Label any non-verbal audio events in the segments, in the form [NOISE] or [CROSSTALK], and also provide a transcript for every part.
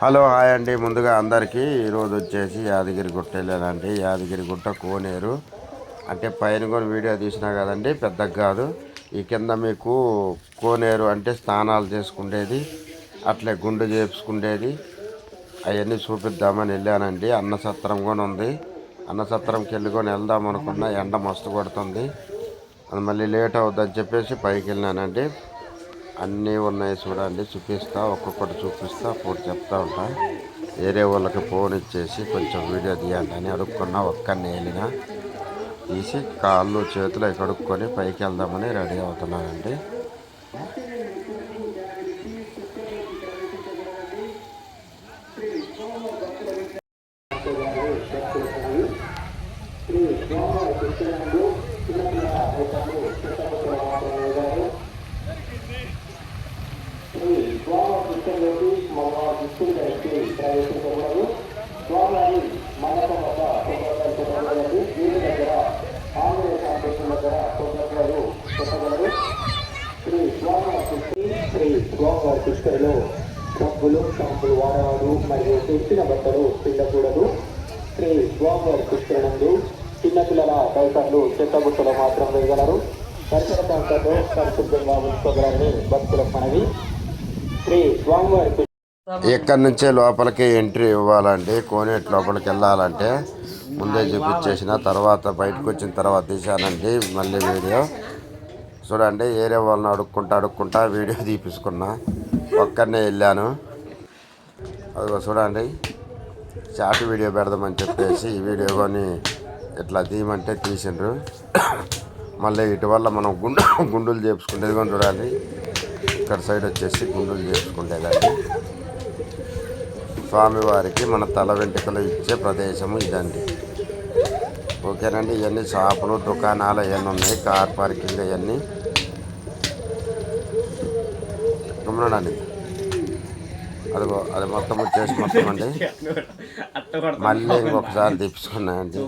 Hello hi అండి. ముందుగా అందరికీ ఈరోజు వచ్చేసి యాదగిరి గుట్ట వెళ్ళానండి యాదగిరి గుట్ట కోనేరు. అంటే పైన కూడా వీడియో తీసినా కదండి పెద్దగా కాదు. ఈ కింద మీకు కోనేరు అంటే స్నానాలు చేసుకునేది అట్లే గుండు చేసుకునేది అవన్నీ చూపిద్దామని వెళ్ళానండి. అన్న సత్రం కూడా ఉంది. అన్న సత్రంకి వెళ్ళుకొని వెళ్దాం అనుకున్నా. ఎండ మస్తు కొడుతుంది. అది మళ్ళీ లేట్ అవుద్దని చెప్పేసి పైకి వెళ్ళానండి. అన్నీ ఉన్నాయి చూడండి చూపిస్తా ఒక్కొక్కటి చూపిస్తా అప్పుడు చెప్తా ఉంటా వేరే వాళ్ళకి ఫోన్ ఇచ్చేసి కొంచెం వీడియో తీయండి అని అడుక్కున్నా ఒక్కడిని వెళ్ళిన తీసి కాళ్ళు చేతులు కడుక్కొని పైకి వెళ్దామని రెడీ అవుతున్నానండి శ్రీ స్వామివారి పుష్కరిలో డబ్బులు షాంపులు వాడవాడు మరియు తెచ్చిన బట్టలు పిండకూడదు. శ్రీ స్వామివారి పుష్కరణందు చిన్నపిల్లల డైపర్లు చెత్తబుట్టలు మాత్రం వేయగలరు. పరిసర ప్రాంతాల్లో పరిశుభ్రంగా ఉంచుకోగలని భక్తుల మనవి. ఎక్కడి నుంచే లోపలికి ఎంట్రీ ఇవ్వాలండి కోనేటి లోపలికి వెళ్ళాలంటే ముందే చూపించేసిన తర్వాత బయటకు వచ్చిన తర్వాత తీశానండి మళ్ళీ వీడియో. చూడండి ఏరే వాళ్ళని అడుక్కుంటా అడుక్కుంటా వీడియో తీపించుకున్నా ఒక్కడనే వెళ్ళాను. అదిగో చూడండి షార్ట్ వీడియో పెడదామని చెప్పేసి ఈ వీడియో కొని ఇట్లా తీయమంటే తీసిండ్రు. మళ్ళీ ఇటు వల్ల మనం గుండు గుండులు చేపించుకుంటే కూడా చూడండి. ఇక్కడ సైడ్ వచ్చేసి గుండులు చేపించుకునేదండి స్వామివారికి మన తల వెంట్రుకలు ఇచ్చే ప్రదేశము ఇదండి. ఓకేనండి ఇవన్నీ షాపులు దుకాణాలు అవన్నీ ఉన్నాయి కార్ పార్కింగ్ అవన్నీ. గమనండి అదిగో అది మొత్తం వచ్చేసి మొత్తం అండి. మళ్ళీ ఇంకొకసారి తెప్పించుకున్నాయండి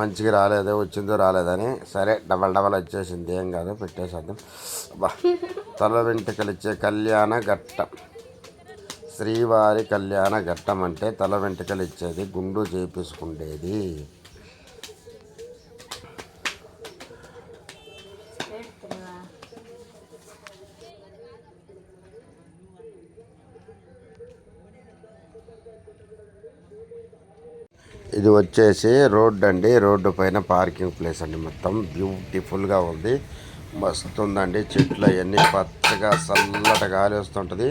మంచిగా రాలేదు వచ్చిందో రాలేదని. సరే డబల్ డబల్ వచ్చేసింది. ఏం కాదు పెట్టేసేద్దాం. బా తల వెంట్రుకలు ఇచ్చే కళ్యాణ ఘట్టం. శ్రీవారి కళ్యాణ ఘట్టం అంటే తల వెంట్రుకలు ఇచ్చేది గుండు చేపించుకునేది ఇది వచ్చేసి రోడ్ అండి. రోడ్డు పైన పార్కింగ్ ప్లేస్ అండి మొత్తం. బ్యూటిఫుల్గా ఉంది. మస్తు ఉందండి చెట్లు అవన్నీ పచ్చగా చల్లట గాలి వస్తుంటుంది.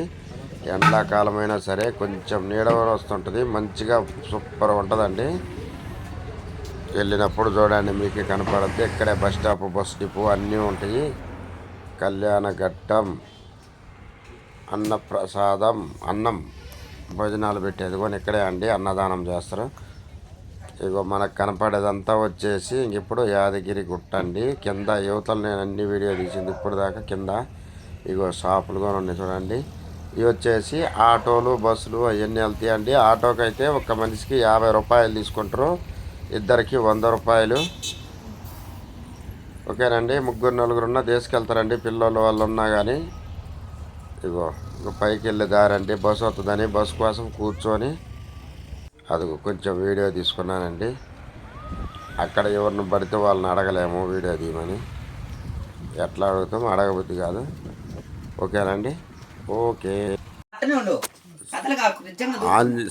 ఎండాకాలమైనా సరే కొంచెం నీడ వస్తుంటుంది. మంచిగా సూపర్ ఉంటుందండి. వెళ్ళినప్పుడు చూడండి మీకు కనపడద్ది. ఇక్కడే బస్ స్టాప్ బస్ డిపో అన్నీ ఉంటాయి. కళ్యాణ ఘట్టం అన్నప్రసాదం అన్నం భోజనాలు పెట్టేది కూడా ఇక్కడే అండి. అన్నదానం చేస్తారు. ఇగో మనకు కనపడేదంతా వచ్చేసి ఇంకెప్పుడు యాదగిరి గుట్ట అండి. కింద యువతలు నేను అన్ని వీడియో తీసింది ఇప్పుడు దాకా కింద. ఇగో షాపులు కూడా ఉన్నాయి చూడండి. ఇవి వచ్చేసి ఆటోలు బస్సులు అవన్నీ వెళ్తాయి అండి. ఆటోకి అయితే ఒక మనిషికి యాభై రూపాయలు తీసుకుంటారు. ఇద్దరికి వంద రూపాయలు. ఓకేనండి? ముగ్గురు నలుగురున్న తీసుకెళ్తారండి. పిల్లలు వాళ్ళు ఉన్నా కానీ ఇగో ఇగో పైకి వెళ్ళే దారండి బస్సు వస్తుందని బస్సు కోసం కూర్చొని అది కొంచెం వీడియో తీసుకున్నానండి. అక్కడ ఎవరిని పడితే వాళ్ళని అడగలేము వీడియో తీయమని. ఎట్లా అడుగుతాం అడగబుద్ధి కాదు. ఓకేనండి? ఓకే.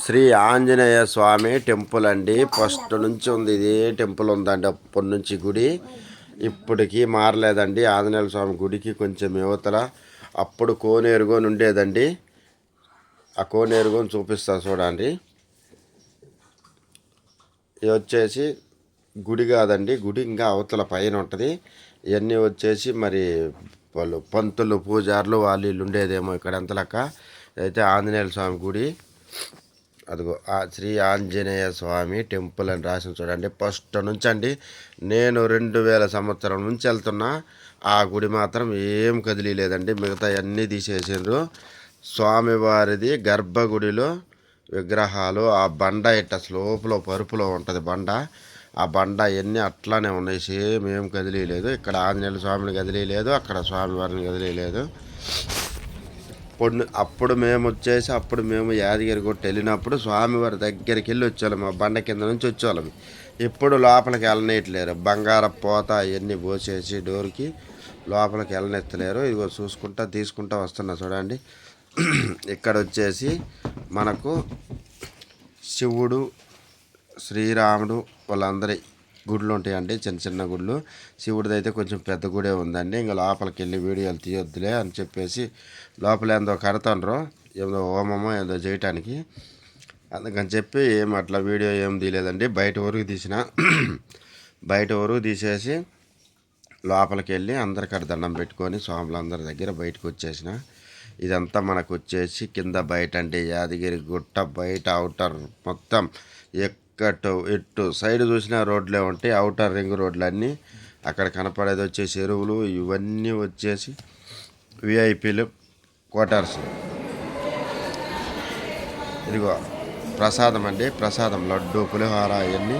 శ్రీ ఆంజనేయ స్వామి టెంపుల్ అండి. ఫస్ట్ నుంచి ఉంది ఇది టెంపుల్ ఉందండి. అప్పటి నుంచి గుడి. ఇప్పటికీ మారలేదండి. ఆంజనేయ స్వామి గుడికి కొంచెం యువతల అప్పుడు కోనేరుగోని ఉండేదండి. ఆ కోనేరుగోని చూపిస్తా చూడండి. ఇది వచ్చేసి గుడి కాదండి. గుడి ఇంకా అవతల పైన ఉంటుంది. ఇవన్నీ వచ్చేసి మరి వాళ్ళు పంతులు పూజారులు వాళ్ళు వీళ్ళు ఉండేదేమో ఇక్కడ ఎంత లెక్క అయితే ఆంజనేయ స్వామి గుడి. అదిగో ఆ శ్రీ ఆంజనేయ స్వామి టెంపుల్ అని రాసిన చూడండి. ఫస్ట్ నుంచి అండి నేను రెండు వేల సంవత్సరం నుంచి వెళ్తున్నా. ఆ గుడి మాత్రం ఏం కదిలీ లేదండి మిగతా అన్నీ తీసేసిండ్రు. స్వామివారిది గర్భగుడిలో విగ్రహాలు ఆ బండ ఇట్ట స్లోపులో పరుపులో ఉంటుంది బండ. ఆ బండ అన్నీ అట్లానే ఉన్నాయి సేమ్ ఏం కదిలీలేదు ఇక్కడ ఆంజనేయ స్వామిని కదిలీలేదు అక్కడ స్వామివారిని కదిలీలేదు అప్పుడు అప్పుడు మేము వచ్చేసి అప్పుడు మేము యాదగిరి కొట్టి వెళ్ళినప్పుడు స్వామివారి దగ్గరికి వెళ్ళి వచ్చేవాళ్ళం. ఆ బండ కింద నుంచి వచ్చేవాళ్ళం. ఇప్పుడు లోపలికి వెళ్ళనీయట్లేరు. బంగారం పోత అవన్నీ పోసేసి డోర్కి లోపలికి వెళ్ళనెత్తలేరు ఇదిగో చూసుకుంటా తీసుకుంటా వస్తున్నా చూడండి. [CLEARS THROAT] ఇక్కడ వచ్చేసి మనకు శివుడు శ్రీరాముడు వాళ్ళందరి గుళ్ళు ఉంటాయండి చిన్న చిన్న గుళ్ళు శివుడిది అయితే కొంచెం పెద్ద గుడే ఉందండి. ఇంకా లోపలికి వెళ్ళి వీడియోలు తీయొద్దులే అని చెప్పేసి లోపల ఏందో కడతాండ్రు. ఏదో హోమమో ఏదో చేయటానికి. అందుకని చెప్పి ఏం అట్లా వీడియో ఏం తీయలేదండి. బయట వరకు తీసిన [COUGHS] బయట వరకు తీసేసి లోపలికి వెళ్ళి అందరికీ దండం పెట్టుకొని స్వాములందరి దగ్గర బయటకు వచ్చేసిన ఇదంతా మనకు వచ్చేసి కింద బయట అంటే యాదగిరి గుట్ట బయట అవుటర్ మొత్తం ఎక్కటు ఎట్టు సైడ్ చూసిన రోడ్లే ఉంటాయి. అవుటర్ రింగ్ రోడ్లన్నీ అక్కడ కనపడేది వచ్చేసి ఎరువులు ఇవన్నీ వచ్చేసి విఐపీలు క్వార్టర్స్ ఇదిగో ప్రసాదం అండి. ప్రసాదం లడ్డు పులిహోర అవన్నీ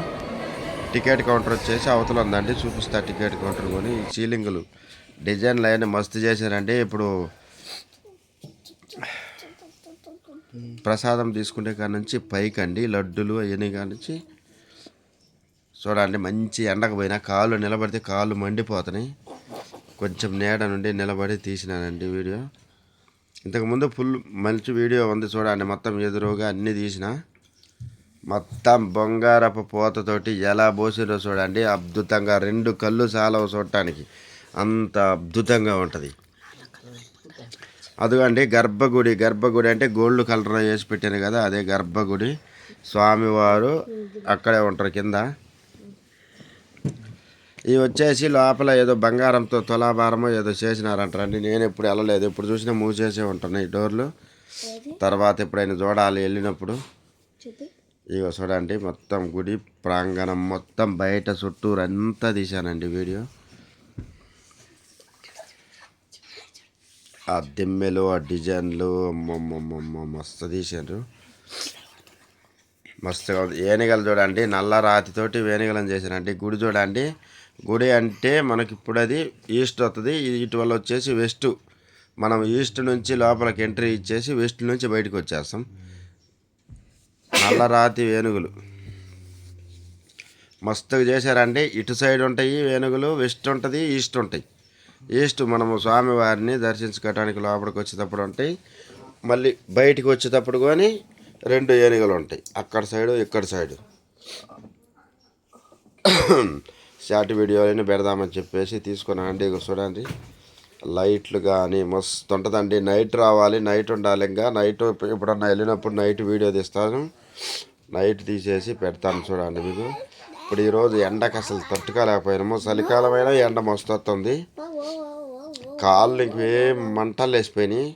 టికెట్ కౌంటర్ వచ్చేసి అవతల ఉందండి. చూపిస్తా టికెట్ కౌంటర్ కొని సీలింగులు. డిజైన్లు అవన్నీ మస్తు చేశారండి. ఇప్పుడు ప్రసాదం తీసుకునే కాడ నుంచి పైకి అండి లడ్డులు అవన్నీ కాడ నుంచి. చూడండి మంచి ఎండకు పోయినా కాళ్ళు నిలబడితే కాళ్ళు మండిపోతున్నాయి. కొంచెం నీడ నుండి నిలబడి తీసినానండి వీడియో. ఇంతకుముందు ఫుల్ మంచి వీడియో ఉంది చూడండి మొత్తం ఎదురుగా అన్నీ తీసిన. మొత్తం బంగారపు పూతతోటి ఎలా పోసిరో చూడండి అద్భుతంగా రెండు కళ్ళు చాలవు చూడటానికి. అంత అద్భుతంగా ఉంటుంది. అదిగండి గర్భగుడి. గర్భగుడి అంటే గోల్డ్ కలర్ వేసి పెట్టాను కదా అదే గర్భగుడి. స్వామివారు అక్కడే ఉంటారు కింద. ఇవి వచ్చేసి లోపల ఏదో బంగారంతో తులాభారమో ఏదో చేసినారంటారండి నేను ఎప్పుడు వెళ్ళలేదు. ఎప్పుడు చూసినా మూసేసే ఉంటున్నాయి డోర్లు. తర్వాత ఎప్పుడైనా చూడాలి వెళ్ళినప్పుడు. ఇగో చూడండి మొత్తం గుడి ప్రాంగణం మొత్తం బయట చుట్టూరు అంతా తీశానండి వీడియో. ఆ దిమ్మెలు ఆ డిజైన్లు మస్తు తీశారు మస్తుగా ఉంది ఏనుగలు చూడండి నల్ల రాతితోటి వేనుగలను చేశారండి గుడి చూడండి. గుడి అంటే మనకి ఇప్పుడు అది ఈస్ట్ వస్తుంది ఇటువల్ల వచ్చేసి వెస్ట్. మనం ఈస్ట్ నుంచి లోపలికి ఎంట్రీ ఇచ్చేసి వెస్ట్ నుంచి బయటకు వచ్చేస్తాం. నల్ల రాతి వేనుగులు మస్తుగా చేశారండి. ఇటు సైడ్ ఉంటాయి వేనుగులు వెస్ట్ ఉంటుంది ఈస్ట్ ఉంటాయి. ఈస్ట్ మనము స్వామివారిని దర్శించుకోవడానికి లోపలికి వచ్చేటప్పుడు ఉంటాయి. మళ్ళీ బయటికి వచ్చేటప్పుడు కానీ రెండు ఏనుగలు ఉంటాయి. అక్కడ సైడు ఇక్కడ సైడు. షార్ట్ వీడియోలని పెడదామని చెప్పేసి తీసుకున్నానండి చూడండి. లైట్లు కానీ మస్తు ఉంటుందండి. నైట్ రావాలి నైట్ ఉండాలి ఇంకా. నైట్ ఎప్పుడన్నా వెళ్ళినప్పుడు నైట్ వీడియో తీస్తాను. నైట్ తీసేసి పెడతాను చూడండి మీకు. ఇప్పుడు ఈరోజు ఎండకు అసలు తట్టుకోలేకపోయినాము. చలికాలమైనా ఎండ మస్తు వస్తుంది కాళ్ళు ఇంకేం మంటలు వేసిపోయినాయి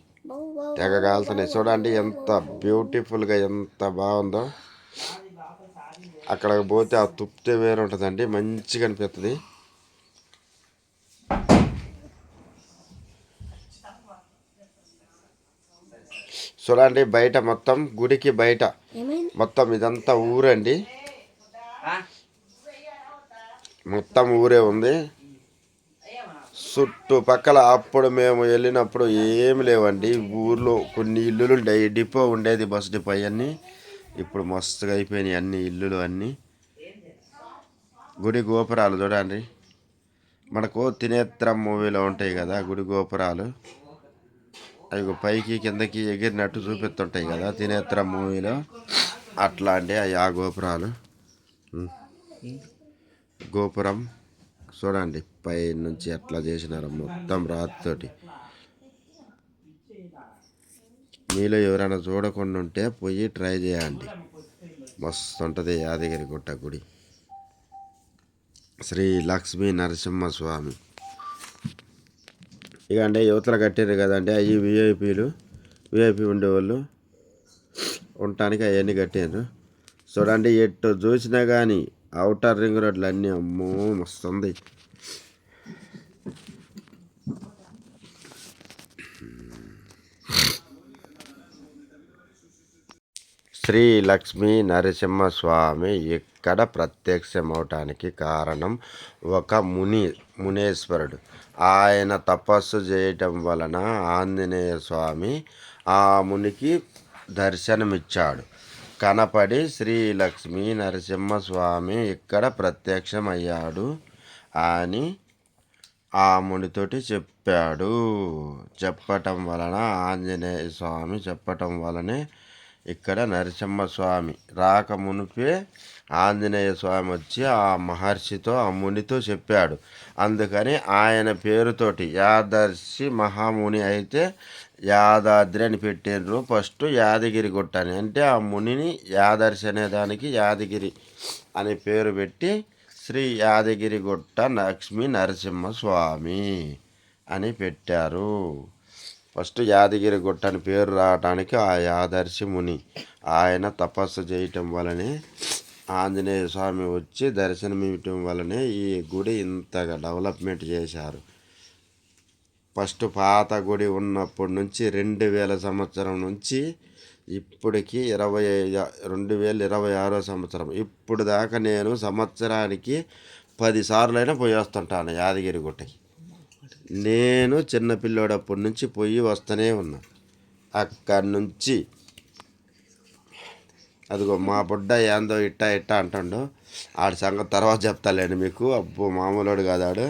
తెగ కాలుతున్నాయి. చూడండి ఎంత బ్యూటిఫుల్గా ఎంత బాగుందో. అక్కడికి పోతే ఆ తుప్తే వేరే ఉంటుందండి. మంచిగా అనిపిస్తుంది. చూడండి బయట మొత్తం గుడికి బయట. మొత్తం ఇదంతా ఊరండి? మొత్తం ఊరే ఉంది. చుట్టుపక్కల అప్పుడు మేము వెళ్ళినప్పుడు ఏమి లేవండి. ఊర్లో కొన్ని ఇల్లులు ఉండేవి. డిపో ఉండేది బస్ డిపో అవన్నీ. ఇప్పుడు మస్తుగా అయిపోయినాయి అన్ని ఇల్లులు అన్నీ. గుడి గోపురాలు చూడండి. మనకు తినేత్రం మూవీలో ఉంటాయి కదా గుడి గోపురాలు. అవి పైకి కిందకి ఎగిరినట్టు చూపిస్తుంటాయి కదా తినేత్రం మూవీలో. అట్లా అండి అవి ఆ గోపురాలు గోపురం. చూడండి పై నుంచి ఎట్లా చేసినారు మొత్తం రాతితోటి. మీలో ఎవరైనా చూడకుండా ఉంటే పోయి ట్రై చేయండి. మస్తు ఉంటుంది యాదగిరి గుట్ట గుడి. శ్రీ లక్ష్మీ నరసింహస్వామి ఇక అంటే యువతలు కట్టారు కదండి అవి విఐపీలు వీఐపీ ఉండేవాళ్ళు ఉండటానికి అవన్నీ కట్టారు చూడండి ఎటు చూసినా కానీ అవుటర్ రింగ్ రోడ్లు అన్నీ అమ్మో మస్తుంది. శ్రీ లక్ష్మీ నరసింహస్వామి ఇక్కడ ప్రత్యక్షమవటానికి కారణం? ఒక ముని మునేశ్వరుడు. ఆయన తపస్సు చేయటం వలన ఆంజనేయ స్వామి ఆ మునికి దర్శనమిచ్చాడు. కనపడి శ్రీ లక్ష్మీ నరసింహస్వామి ఇక్కడ ప్రత్యక్షమయ్యాడు అని ఆ మునితోటి చెప్పాడు. చెప్పటం వలన ఆంజనేయ స్వామి చెప్పటం వలనే ఇక్కడ నరసింహస్వామి రాక మునిపే ఆంజనేయ స్వామి వచ్చి ఆ మహర్షితో ఆ మునితో చెప్పాడు. అందుకని ఆయన పేరుతోటి యాదర్శి మహాముని అయితే యాదాద్రి అని పెట్టిండ్రు ఫస్ట్ యాదగిరి గుట్ట అని అంటే ఆ మునిని యాదర్శి అనే దానికి యాదగిరి అనే పేరు పెట్టి శ్రీ యాదగిరి గుట్ట లక్ష్మీ నరసింహస్వామి అని పెట్టారు. ఫస్ట్ యాదగిరి గుట్ట అని పేరు రావడానికి ఆ యాదర్శి ముని ఆయన తపస్సు చేయటం వలనే ఆంజనేయ స్వామి వచ్చి దర్శనం ఇవ్వటం వలనే ఈ గుడి ఇంతగా డెవలప్మెంట్ చేశారు. ఫస్ట్ పాత గుడి ఉన్నప్పటి నుంచి రెండు వేల సంవత్సరం నుంచి ఇప్పటికి ఇరవై రెండు వేల ఇరవై ఆరో సంవత్సరం. ఇప్పుడు దాకా నేను సంవత్సరానికి పదిసార్లైనా పోయి వస్తుంటాను యాదగిరి గుట్టకి. నేను చిన్నపిల్లోడప్పటి నుంచి పోయి వస్తూనే ఉన్నా. అక్కడి నుంచి అదిగో మా బుడ్డ ఏందో ఇట్టా ఇట్టా అంటాడు. ఆడి సంగతి తర్వాత చెప్తాలేండి మీకు. అబ్బో మామూలుడు కాదాడు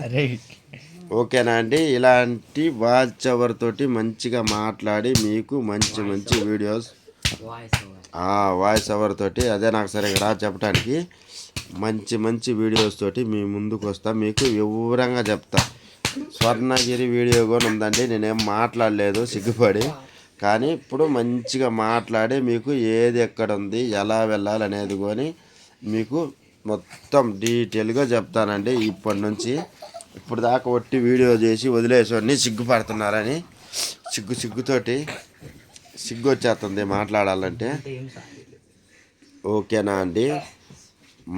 ఓకేనా అండి? ఇలాంటి వాచ్ అవర్ తోటి మంచిగా మాట్లాడి మీకు మంచి మంచి వీడియోస్. వాయిస్ అవర్ తోటి అదే నాకు సరిగ్గా రా చెప్పడానికి మంచి మంచి వీడియోస్ తోటి మీ ముందుకు వస్తా. మీకు వివరంగా చెప్తా. స్వర్ణగిరి వీడియో కూడా ఉందండి. నేనేం మాట్లాడలేదు సిగ్గుపడి. కానీ ఇప్పుడు మంచిగా మాట్లాడి మీకు ఏది ఎక్కడ ఉంది ఎలా వెళ్ళాలి అనేది కొని మీకు మొత్తం డీటెయిల్గా చెప్తానండి. ఇప్పటి నుంచి ఇప్పుడు దాకా ఒట్టి వీడియో చేసి వదిలేసేవాడిని సిగ్గుపడుతున్నారని సిగ్గు సిగ్గుతోటి సిగ్గు వచ్చేస్తుంది మాట్లాడాలంటే. ఓకేనా అండి?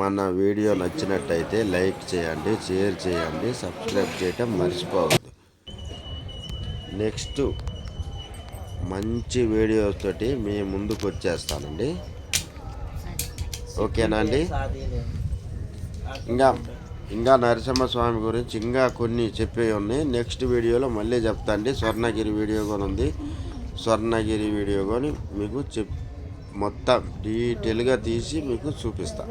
మన వీడియో నచ్చినట్టయితే లైక్ చేయండి షేర్ చేయండి సబ్స్క్రైబ్ చేయటం మర్చిపోవద్దు. నెక్స్ట్ మంచి వీడియోస్ తోటి మీ ముందుకు వచ్చేస్తానండి ఓకేనా అండి? ఇంకా ఇంకా నరసింహస్వామి గురించి ఇంకా కొన్ని చెప్పేవి ఉన్నాయి. నెక్స్ట్ వీడియోలో మళ్ళీ చెప్తాండి స్వర్ణగిరి వీడియో కూడా ఉంది. స్వర్ణగిరి వీడియో కానీ మీకు చెప్ మొత్తం డీటెయిల్గా తీసి మీకు చూపిస్తా.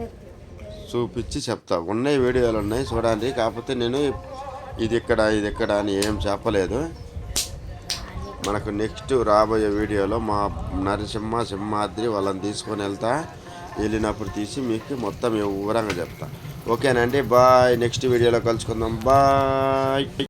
చూపించి చెప్తా. ఉన్నాయి వీడియోలు ఉన్నాయి చూడండి. కాకపోతే నేను ఇది ఇక్కడ ఇది ఇక్కడ అని ఏం చెప్పలేదు. మనకు నెక్స్ట్ రాబోయే వీడియోలో మా నరసింహ సింహాద్రి వాళ్ళని తీసుకొని వెళ్తా. వెళ్ళినప్పుడు తీసి మీకు మొత్తం వివరంగా చెప్తా. ఓకేనండి బాయ్. నెక్స్ట్ వీడియోలో కలుసుకుందాం. బాయ్.